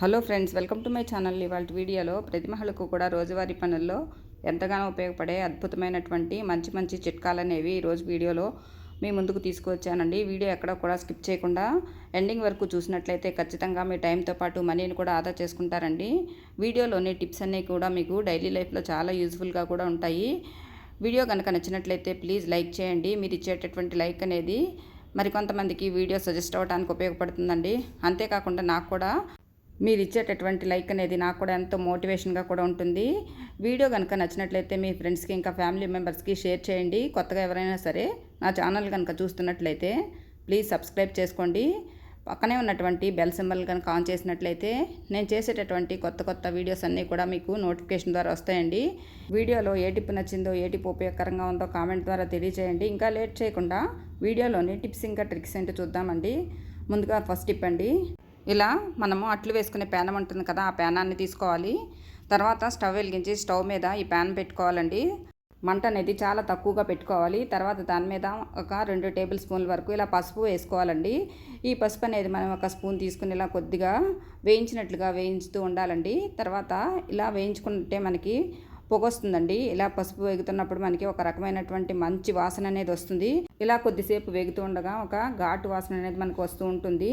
Hello friends welcome to my channel ఇవాళ వీడియోలో ప్రతి మహిళకు కూడా రోజువారీ పనుల్లో ఎంతగానో ఉపయోగపడే అద్భుతమైనటువంటి మంచి మంచి చిట్కాలు అనేవి ఈరోజు వీడియోలో మీ ముందుకు తీసుకువచ్చానండి. వీడియో ఎక్కడ కూడా స్కిప్ చేయకుండా ఎండింగ్ వరకు చూసినట్లయితే ఖచ్చితంగా మీ టైంతో పాటు మనీని కూడా ఆదా చేసుకుంటారండి. వీడియోలోని టిప్స్ అన్నీ కూడా మీకు డైలీ లైఫ్లో చాలా యూజ్ఫుల్గా కూడా ఉంటాయి. వీడియో కనుక నచ్చినట్లయితే ప్లీజ్ లైక్ చేయండి. మీరు ఇచ్చేటటువంటి లైక్ అనేది మరికొంతమందికి వీడియో సజెస్ట్ అవ్వడానికి ఉపయోగపడుతుందండి. అంతేకాకుండా నాకు కూడా మీరు ఇచ్చేటటువంటి లైక్ అనేది నాకు కూడా ఎంతో మోటివేషన్గా కూడా ఉంటుంది. వీడియో కనుక నచ్చినట్లయితే మీ ఫ్రెండ్స్కి ఇంకా ఫ్యామిలీ మెంబర్స్కి షేర్ చేయండి. కొత్తగా ఎవరైనా సరే నా ఛానల్ కనుక చూస్తున్నట్లయితే ప్లీజ్ సబ్స్క్రైబ్ చేసుకోండి. పక్కనే ఉన్నటువంటి బెల్ సింబల్ కనుక ఆన్ చేసినట్లయితే నేను చేసేటటువంటి కొత్త కొత్త వీడియోస్ అన్నీ కూడా మీకు నోటిఫికేషన్ ద్వారా వస్తాయండి. వీడియోలో ఏ టిప్ నచ్చిందో ఏ టిప్ ఉపయోగకరంగా ఉందో కామెంట్ ద్వారా తెలియచేయండి ఇంకా లేట్ చేయకుండా వీడియోలోని టిప్స్ ఇంకా ట్రిక్స్ ఏంటో చూద్దామండి. ముందుగా ఫస్ట్ టిప్ అండి. ఇలా మనము అట్లు వేసుకునే పేనం ఉంటుంది కదా ఆ పేనాన్ని తీసుకోవాలి. తర్వాత స్టవ్ వెలిగించి స్టవ్ మీద ఈ ప్యాన్ పెట్టుకోవాలండి. మంట అనేది చాలా తక్కువగా పెట్టుకోవాలి. తర్వాత దాని మీద ఒక రెండు టేబుల్ స్పూన్ల వరకు ఇలా పసుపు వేసుకోవాలండి. ఈ పసుపు అనేది మనం ఒక స్పూన్ తీసుకుని ఇలా కొద్దిగా వేయించినట్లుగా వేయించుతూ ఉండాలండి. తర్వాత ఇలా వేయించుకుంటే మనకి పొగ వస్తుందండి ఇలా పసుపు వేగుతున్నప్పుడు మనకి ఒక రకమైనటువంటి మంచి వాసన అనేది వస్తుంది. ఇలా కొద్దిసేపు వేగుతూ ఉండగా ఒక ఘాటు వాసన అనేది మనకు వస్తూ ఉంటుంది.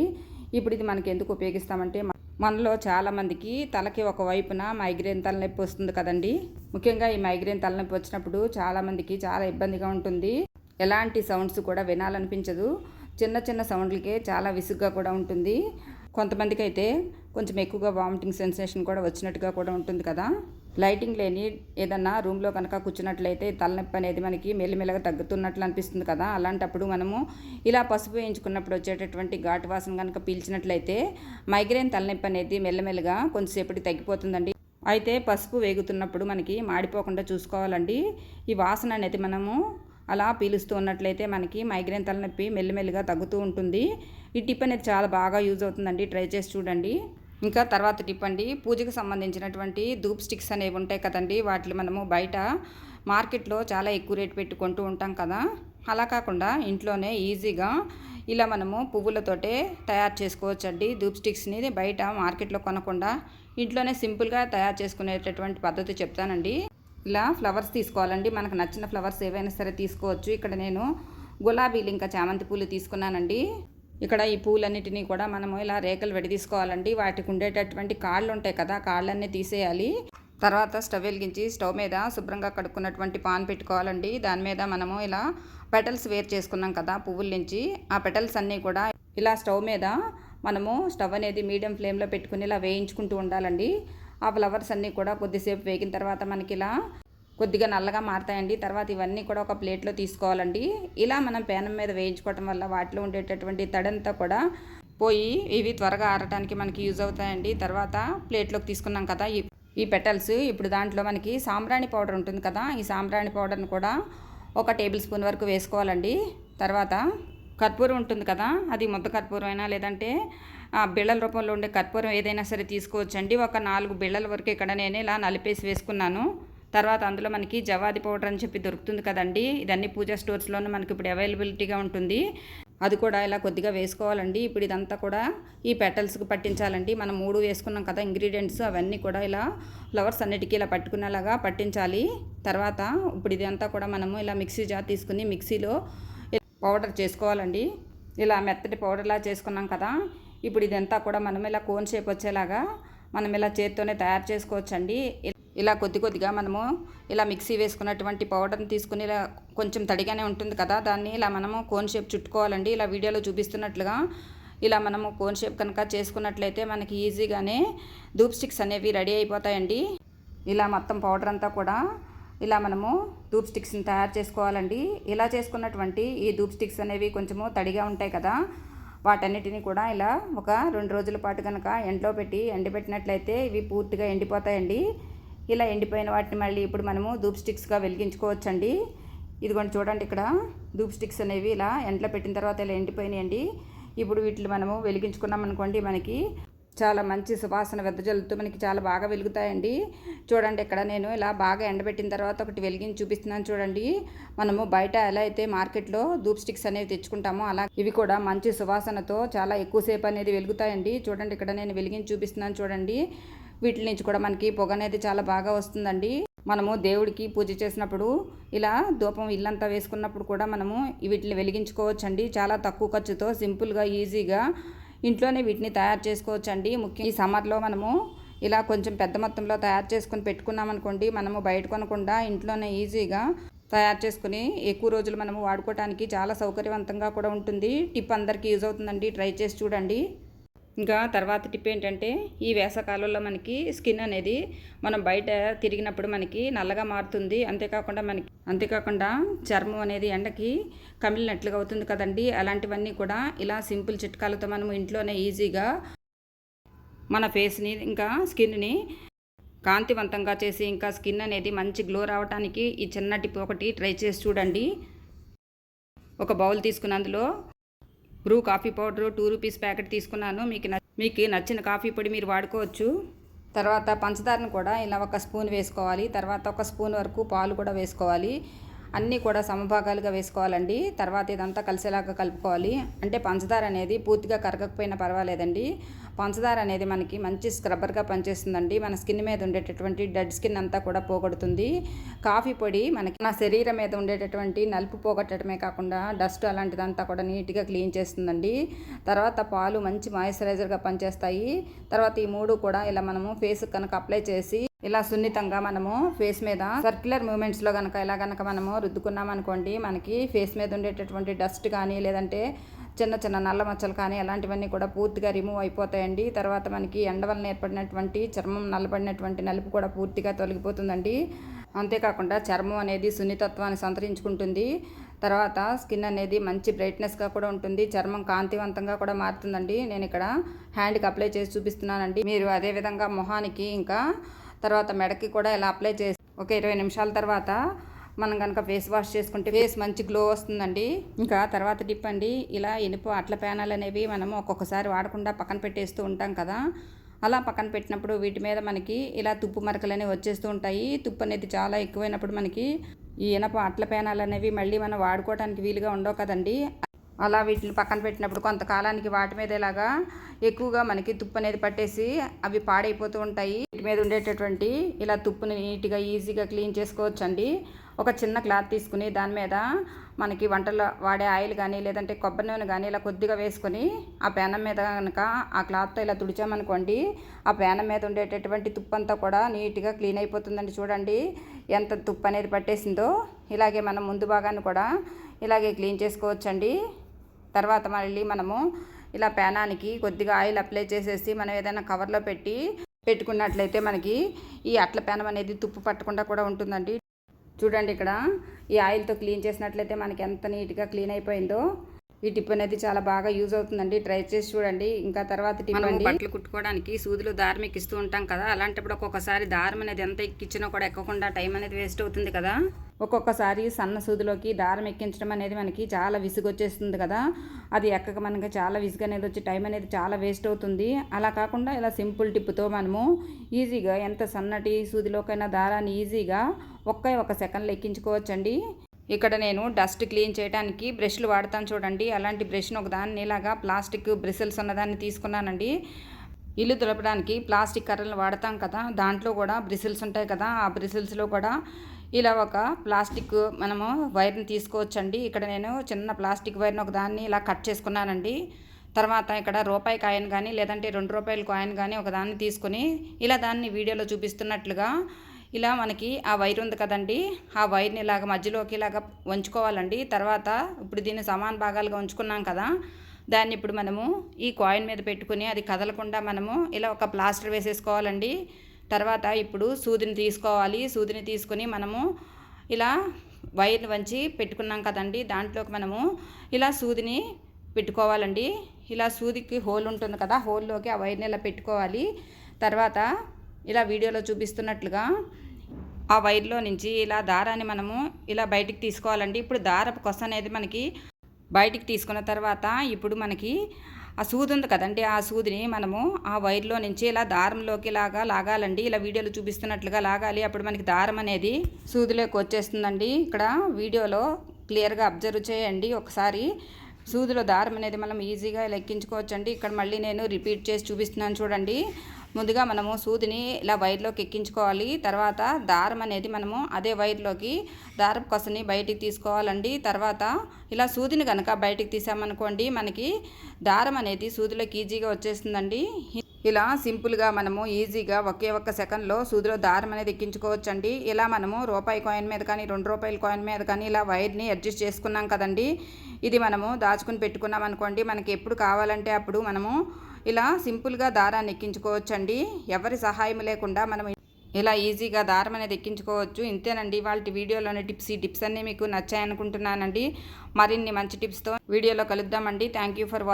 ఇప్పుడు ఇది మనకి ఎందుకు ఉపయోగిస్తామంటే మనలో చాలామందికి తలకి ఒక వైపున మైగ్రేన్ తలనొప్పి వస్తుంది కదండి. ముఖ్యంగా ఈ మైగ్రేన్ తలనొప్పి వచ్చినప్పుడు చాలామందికి చాలా ఇబ్బందిగా ఉంటుంది. ఎలాంటి సౌండ్స్ కూడా వినాలనిపించదు. చిన్న చిన్న సౌండ్లకే చాలా విసుగ్గా కూడా ఉంటుంది. కొంతమందికి అయితే కొంచెం ఎక్కువగా వామిటింగ్ సెన్సేషన్ కూడా వచ్చినట్టుగా కూడా ఉంటుంది కదా. లైటింగ్ లేని ఏదన్నా రూమ్లో కనుక కూర్చున్నట్లయితే తలనొప్పి అనేది మనకి మెల్లిమెల్లగా తగ్గుతున్నట్లు అనిపిస్తుంది కదా. అలాంటప్పుడు మనము ఇలా పసుపు వేయించుకున్నప్పుడు వచ్చేటటువంటి ఘాటు వాసన కనుక పీల్చినట్లయితే మైగ్రేన్ తలనొప్పి అనేది మెల్లమెల్లగా కొంతసేపటి తగ్గిపోతుందండి. అయితే పసుపు వేగుతున్నప్పుడు మనకి మాడిపోకుండా చూసుకోవాలండి. ఈ వాసన అనేది మనము అలా పీలుస్తూ ఉన్నట్లయితే మనకి మైగ్రేన్ తలనొప్పి మెల్లిమెల్లిగా తగ్గుతూ ఉంటుంది. ఈ టిప్ అనేది చాలా బాగా యూజ్ అవుతుందండి. ట్రై చేసి చూడండి. ఇంకా తర్వాత టిప్ అండి పూజకు సంబంధించినటువంటి ధూప్ స్టిక్స్ అనేవి ఉంటాయి కదండి. వాటిని మనము బయట మార్కెట్లో చాలా ఎక్కువ రేటు పెట్టుకుంటూ ఉంటాం కదా. అలా కాకుండా ఇంట్లోనే ఈజీగా ఇలా మనము పువ్వులతోటే తయారు చేసుకోవచ్చండి. ధూప్ స్టిక్స్ని బయట మార్కెట్లో కొనకుండా ఇంట్లోనే సింపుల్గా తయారు చేసుకునేటటువంటి పద్ధతి చెప్తానండి. ఇలా ఫ్లవర్స్ తీసుకోవాలండి. మనకు నచ్చిన ఫ్లవర్స్ ఏవైనా సరే తీసుకోవచ్చు. ఇక్కడ నేను గులాబీలు ఇంకా చామంతి పూలు తీసుకున్నానండి. ఇక్కడ ఈ పూలన్నిటినీ కూడా మనము ఇలా రేకలు విడదీసుకోవాలండి వాటికి ఉండేటటువంటి కాళ్ళు ఉంటాయి కదా కాళ్ళన్నీ తీసేయాలి. తర్వాత స్టవ్ వెలిగించి స్టవ్ మీద శుభ్రంగా కడుక్కున్నటువంటి పాన్ పెట్టుకోవాలండి. దాని మీద మనము ఇలా పెటల్స్ వేర్ చేసుకున్నాం కదా పువ్వుల నుంచి. ఆ పెటల్స్ అన్నీ కూడా ఇలా స్టవ్ మీద మనము స్టవ్ అనేది మీడియం ఫ్లేమ్లో పెట్టుకుని ఇలా వేయించుకుంటూ ఉండాలండి. ఆ ఫ్లవర్స్ అన్నీ కూడా కొద్దిసేపు వేగిన తర్వాత మనకి ఇలా కొద్దిగా నల్లగా మారుతాయండి. తర్వాత ఇవన్నీ కూడా ఒక ప్లేట్లో తీసుకోవాలండి. ఇలా మనం పేనం మీద వేయించుకోవటం వల్ల వాటిలో ఉండేటటువంటి తడంతా కూడా పోయి ఇవి త్వరగా ఆరటానికి మనకి యూజ్ అవుతాయండి. తర్వాత ప్లేట్లోకి తీసుకున్నాం కదా ఈ ఈ పెటల్స్. ఇప్పుడు దాంట్లో మనకి సాంబ్రాణి పౌడర్ ఉంటుంది కదా ఈ సాంబ్రాణి పౌడర్ని కూడా ఒక టేబుల్ స్పూన్ వరకు వేసుకోవాలండి. తర్వాత కర్పూరం ఉంటుంది కదా అది ముద్ద కర్పూరం అయినా లేదంటే బిళ్ళల రూపంలో ఉండే కర్పూరం ఏదైనా సరే తీసుకోవచ్చండి. ఒక నాలుగు బిళ్ళల వరకు ఇక్కడ నేను ఇలా నలిపేసి వేసుకున్నాను. తర్వాత అందులో మనకి జవాది పౌడర్ అని చెప్పి దొరుకుతుంది కదండి. ఇదన్నీ పూజా స్టోర్స్లోనూ మనకి ఇప్పుడు అవైలబిలిటీగా ఉంటుంది. అది కూడా ఇలా కొద్దిగా వేసుకోవాలండి. ఇప్పుడు ఇదంతా కూడా ఈ పెటల్స్కి పట్టించాలండి. మనం మూడు వేసుకున్నాం కదా ఇంగ్రీడియంట్స్ అవన్నీ కూడా ఇలా ఫ్లవర్స్ అన్నిటికీ ఇలా పట్టుకునేలాగా పట్టించాలి. తర్వాత ఇప్పుడు ఇదంతా కూడా మనము ఇలా మిక్సీ జార్ తీసుకుని మిక్సీలో పౌడర్ చేసుకోవాలండి. ఇలా మెత్తటి పౌడర్లా చేసుకున్నాం కదా ఇప్పుడు ఇదంతా కూడా మనం ఇలా కోన్ షేప్ వచ్చేలాగా మనం ఇలా చేత్తోనే తయారు చేసుకోవచ్చండి. ఇలా కొద్ది కొద్దిగా మనము ఇలా మిక్సీ వేసుకున్నటువంటి పౌడర్ని తీసుకుని ఇలా కొంచెం తడిగానే ఉంటుంది కదా దాన్ని ఇలా మనము కోన్ షేప్ చుట్టుకోవాలండి. ఇలా వీడియోలో చూపిస్తున్నట్లుగా ఇలా మనము కోన్ షేప్ కనుక చేసుకున్నట్లయితే మనకి ఈజీగానే ధూప్ స్టిక్స్ అనేవి రెడీ అయిపోతాయండి. ఇలా మొత్తం పౌడర్ అంతా కూడా ఇలా మనము ధూప్ స్టిక్స్ని తయారు చేసుకోవాలండి. ఇలా చేసుకున్నటువంటి ఈ ధూప్ స్టిక్స్ అనేవి కొంచెము తడిగా ఉంటాయి కదా వాటన్నిటిని కూడా ఇలా ఒక రెండు రోజుల పాటు కనుక ఎండలో పెట్టి ఎండబెట్టినట్లయితే ఇవి పూర్తిగా ఎండిపోతాయండి. ఇలా ఎండిపోయిన వాటిని మళ్ళీ ఇప్పుడు మనము ధూప్ స్టిక్స్గా వెలిగించుకోవచ్చండి. ఇదిగోండి చూడండి ఇక్కడ ధూప్ స్టిక్స్ అనేవి ఇలా ఎండలో పెట్టిన తర్వాత ఇలా ఎండిపోయినాయండి. ఇప్పుడు వీటిని మనము వెలిగించుకున్నాం అనుకోండి మనకి చాలా మంచి సువాసన వెదజల్లుతూ మనకి చాలా బాగా వెలుగుతాయండి. చూడండి ఇక్కడ నేను ఇలా బాగా ఎండబెట్టిన తర్వాత ఒకటి వెలిగించి చూపిస్తున్నాను చూడండి. మనము బయట ఎలా అయితే మార్కెట్లో ధూప్ స్టిక్స్ అనేవి తెచ్చుకుంటామో అలా ఇవి కూడా మంచి సువాసనతో చాలా ఎక్కువసేపు అనేది వెలుగుతాయండి. చూడండి ఇక్కడ నేను వెలిగించి చూపిస్తున్నాను చూడండి. వీటి నుంచి కూడా మనకి పొగ అనేది చాలా బాగా వస్తుందండి. మనము దేవుడికి పూజ చేసినప్పుడు ఇలా ధూపం ఇల్లంతా వేసుకున్నప్పుడు కూడా మనము వీటిని వెలిగించుకోవచ్చండి. చాలా తక్కువ ఖర్చుతో సింపుల్గా ఈజీగా ఇంట్లోనే వీటిని తయారు చేసుకోవచ్చండి. ముఖ్యం ఈ సమ్మర్లో మనము ఇలా కొంచెం పెద్ద మొత్తంలో తయారు చేసుకుని పెట్టుకున్నాం అనుకోండి మనము బయట కొనకుండా ఇంట్లోనే ఈజీగా తయారు చేసుకుని ఎక్కువ రోజులు మనము వాడుకోవడానికి చాలా సౌకర్యవంతంగా కూడా ఉంటుంది. టిప్ అందరికీ యూజ్ అవుతుందండి. ట్రై చేసి చూడండి. ఇంకా తర్వాత టిప్ ఏంటంటే ఈ వేసవకాలంలో మనకి స్కిన్ అనేది మనం బయట తిరిగినప్పుడు మనకి నల్లగా మారుతుంది. అంతేకాకుండా మనకి అంతేకాకుండా చర్మం అనేది ఎండకి కమిలినట్లుగా అవుతుంది కదండి. అలాంటివన్నీ కూడా ఇలా సింపుల్ చిట్కాలతో మనం ఇంట్లోనే ఈజీగా మన ఫేస్ని ఇంకా స్కిన్ని కాంతివంతంగా చేసి ఇంకా స్కిన్ అనేది మంచి గ్లో రావడానికి ఈ చిన్న టిప్ ఒకటి ట్రై చేసి చూడండి. ఒక bowl తీసుకున్నందులో Bru coffee powder two rupees packet తీసుకున్నాను. మీకు మీకు నచ్చిన కాఫీ పొడి మీరు వాడుకోవచ్చు. తర్వాత పంచదారను కూడా ఇలా ఒక స్పూన్ వేసుకోవాలి. తర్వాత ఒక స్పూన్ వరకు పాలు కూడా వేసుకోవాలి. అన్నీ కూడా సమభాగాలుగా వేసుకోవాలండి. తర్వాత ఇదంతా కలిసేలాగా కలుపుకోవాలి. అంటే పంచదార అనేది పూర్తిగా కరగకపోయినా పర్వాలేదండి. పంచదార అనేది మనకి మంచి స్క్రబ్బర్గా పనిచేస్తుందండి. మన స్కిన్ మీద ఉండేటటువంటి డెడ్ స్కిన్ అంతా కూడా పోగొడుతుంది. కాఫీ పొడి మనకి నా శరీరం మీద ఉండేటటువంటి నలుపు పోగొట్టడమే కాకుండా డస్ట్ అలాంటిదంతా కూడా నీట్గా క్లీన్ చేస్తుందండి. తర్వాత పాలు మంచి మాయిశ్చరైజర్గా పనిచేస్తాయి. తర్వాత ఈ మూడు కూడా ఇలా మనము ఫేస్ కనుక అప్లై చేసి ఇలా సున్నితంగా మనము ఫేస్ మీద సర్క్యులర్ మూమెంట్స్లో కనుక ఇలా కనుక మనము రుద్దుకున్నాం అనుకోండి మనకి ఫేస్ మీద ఉండేటటువంటి డస్ట్ కానీ లేదంటే చిన్న చిన్న నల్ల మచ్చలు కానీ అలాంటివన్నీ కూడా పూర్తిగా రిమూవ్ అయిపోతాయండి. తర్వాత మనకి ఎండ వలన ఏర్పడినటువంటి చర్మం నల్లబడినటువంటి నలుపు కూడా పూర్తిగా తొలగిపోతుందండి. అంతేకాకుండా చర్మం అనేది సున్నితత్వాన్ని సంతరించుకుంటుంది. తర్వాత స్కిన్ అనేది మంచి బ్రైట్నెస్గా కూడా ఉంటుంది. చర్మం కాంతివంతంగా కూడా మారుతుందండి. నేను ఇక్కడ హ్యాండ్కి అప్లై చేసి చూపిస్తున్నానండి. మీరు అదేవిధంగా మొహానికి ఇంకా తర్వాత మెడకి కూడా ఇలా అప్లై చేసి ఒక ఇరవై నిమిషాల తర్వాత మనం కనుక ఫేస్ వాష్ చేసుకుంటే ఫేస్ మంచి గ్లో వస్తుందండి. ఇంకా తర్వాత టిప్ అండి. ఇలా ఇనుపు అట్ల ప్యానల్ అనేవి మనం ఒక్కొక్కసారి వాడకుండా పక్కన పెట్టేస్తూ ఉంటాం కదా. అలా పక్కన పెట్టినప్పుడు వీటి మీద మనకి ఇలా తుప్పు మరకలు అనేవి వచ్చేస్తూ ఉంటాయి. తుప్పు అనేది చాలా ఎక్కువైనప్పుడు మనకి ఈ ఇనప అట్ల ప్యానాలు అనేవి మళ్ళీ మనం వాడుకోవడానికి వీలుగా ఉండవు కదండి. అలా వీటిని పక్కన పెట్టినప్పుడు కొంతకాలానికి వాటి మీద ఇలాగా ఎక్కువగా మనకి తుప్పు అనేది పట్టేసి అవి పాడైపోతూ ఉంటాయి. మీద ఉండేటటువంటి ఇలా తుప్పుని నీట్గా ఈజీగా క్లీన్ చేసుకోవచ్చండి. ఒక చిన్న క్లాత్ తీసుకుని దాని మీద మనకి వంటలో వాడే ఆయిల్ కానీ లేదంటే కొబ్బరి నూనె కానీ ఇలా కొద్దిగా వేసుకొని ఆ పేనం మీద కనుక ఆ క్లాత్తో ఇలా తుడిచామనుకోండి ఆ పేనం మీద ఉండేటటువంటి తుప్పు అంతా కూడా నీట్గా క్లీన్ అయిపోతుందండి చూడండి. ఎంత తుప్పు అనేది పట్టేసిందో ఇలాగే మనం ముందు భాగాన్ని కూడా ఇలాగే క్లీన్ చేసుకోవచ్చండి. తర్వాత మళ్ళీ మనము ఇలా పేనానికి కొద్దిగా ఆయిల్ అప్లై చేసేసి మనం ఏదైనా కవర్లో పెట్టి పెట్టుకున్నట్లయితే మనకి ఈ అట్ల పేనం అనేది తుప్పు పట్టకుండా కూడా ఉంటుందండి. చూడండి ఇక్కడ ఈ ఆయిల్తో క్లీన్ చేసినట్లయితే మనకి ఎంత నీట్గా క్లీన్ అయిపోయిందో. ఈ టిప్ అనేది చాలా బాగా యూజ్ అవుతుందండి. ట్రై చేసి చూడండి. ఇంకా తర్వాత టిప్ అండి. బట్టలు కుట్టుకోవడానికి సూదులు దారం ఎక్కిస్తూ ఉంటాం కదా. అలాంటప్పుడు ఒక్కొక్కసారి దారం అనేది ఎంత ఎక్కించినా కూడా ఎక్కకుండా టైం అనేది వేస్ట్ అవుతుంది కదా. ఒక్కొక్కసారి సన్న సూదిలోకి దారం ఎక్కించడం అనేది మనకి చాలా విసుగు వచ్చేస్తుంది కదా. అది ఎక్కక మనకి చాలా విసుగు అనేది వచ్చి టైం అనేది చాలా వేస్ట్ అవుతుంది. అలా కాకుండా ఇలా సింపుల్ టిప్తో మనము ఈజీగా ఎంత సన్నటి సూదిలోకైనా దారాన్ని ఈజీగా ఒక్క ఒక సెకండ్లో ఎక్కించుకోవచ్చండి. ఇక్కడ నేను డస్ట్ క్లీన్ చేయడానికి బ్రష్లు వాడతాను చూడండి. అలాంటి బ్రష్ను ఒకదాన్ని ఇలాగా ప్లాస్టిక్ బ్రిసిల్స్ ఉన్నదాన్ని తీసుకున్నానండి. ఇల్లు తులపడానికి ప్లాస్టిక్ కర్రలు వాడతాం కదా. దాంట్లో కూడా బ్రిసిల్స్ ఉంటాయి కదా. ఆ బ్రిసిల్స్లో కూడా ఇలా ఒక ప్లాస్టిక్ మనము వైర్ని తీసుకోవచ్చండి. ఇక్కడ నేను చిన్న ప్లాస్టిక్ వైర్ని ఒక దాన్ని ఇలా కట్ చేసుకున్నానండి. తర్వాత ఇక్కడ రూపాయి కాయిన్ కానీ లేదంటే రెండు రూపాయల కాయిన్ కానీ ఒక దాన్ని తీసుకొని ఇలా దాన్ని వీడియోలో చూపిస్తున్నట్లుగా ఇలా మనకి ఆ వైర్ ఉంది కదండి ఆ వైర్ని ఇలాగ మధ్యలోకి ఇలాగ వంచుకోవాలండి. తర్వాత ఇప్పుడు దీన్ని సమాన భాగాలుగా ఉంచుకున్నాం కదా దాన్ని ఇప్పుడు మనము ఈ కాయిన్ మీద పెట్టుకుని అది కదలకుండా మనము ఇలా ఒక ప్లాస్టర్ వేసేసుకోవాలండి. తర్వాత ఇప్పుడు సూదిని తీసుకోవాలి. సూదిని తీసుకొని మనము ఇలా వైర్ని వంచి పెట్టుకున్నాం కదండి దాంట్లోకి మనము ఇలా సూదిని పెట్టుకోవాలండి. ఇలా సూదికి హోల్ ఉంటుంది కదా హోల్లోకి ఆ వైర్ని ఇలా పెట్టుకోవాలి. తర్వాత ఇలా వీడియోలో చూపిస్తున్నట్లుగా ఆ వైర్లో నుంచి ఇలా దారాన్ని మనము ఇలా బయటికి తీసుకోవాలండి. ఇప్పుడు దారపు కొస అనేది మనకి బయటికి తీసుకున్న తర్వాత ఇప్పుడు మనకి ఆ సూది ఉంది కదండి. ఆ సూదిని మనము ఆ వైర్లో నుంచి ఇలా దారంలోకి లాగా లాగాలండి. ఇలా వీడియోలో చూపిస్తున్నట్లుగా లాగాలి. అప్పుడు మనకి దారం అనేది సూదిలోకి వచ్చేస్తుందండి. ఇక్కడ వీడియోలో క్లియర్గా అబ్జర్వ్ చేయండి. ఒకసారి సూదిలో దారం అనేది మనం ఈజీగా లెక్కించుకోవచ్చండి. ఇక్కడ మళ్ళీ నేను రిపీట్ చేసి చూపిస్తున్నాను చూడండి. ముందుగా మనము సూదిని ఇలా వైర్లోకి ఎక్కించుకోవాలి. తర్వాత దారం అనేది మనము అదే వైర్లోకి దారం కొసని బయటికి తీసుకోవాలండి. తర్వాత ఇలా సూదిని కనుక బయటికి తీసామనుకోండి మనకి దారం అనేది సూదిలోకి ఈజీగా వచ్చేస్తుందండి. ఇలా సింపుల్గా మనము ఈజీగా ఒకే ఒక్క సెకండ్లో సూదిలో దారం అనేది ఎక్కించుకోవచ్చు అండి ఇలా మనము రూపాయి కాయిన్ మీద కానీ రెండు రూపాయల కాయిన్ మీద కానీ ఇలా వైర్ని అడ్జస్ట్ చేసుకున్నాం కదండి. ఇది మనము దాచుకుని పెట్టుకున్నాం అనుకోండి మనకి ఎప్పుడు కావాలంటే అప్పుడు మనము ఇలా సింపుల్గా దారాన్ని ఎక్కించుకోవచ్చండి. ఎవరి సహాయం లేకుండా మనం ఇలా ఈజీగా దారం అనేది ఎక్కించుకోవచ్చు. ఇంతేనండి. వాళ్ళ వీడియోలోని టిప్స్ ఈ టిప్స్ అన్నీ మీకు నచ్చాయనుకుంటున్నానండి. మరిన్ని మంచి టిప్స్తో వీడియోలో కలుద్దామండి. Thank you for watching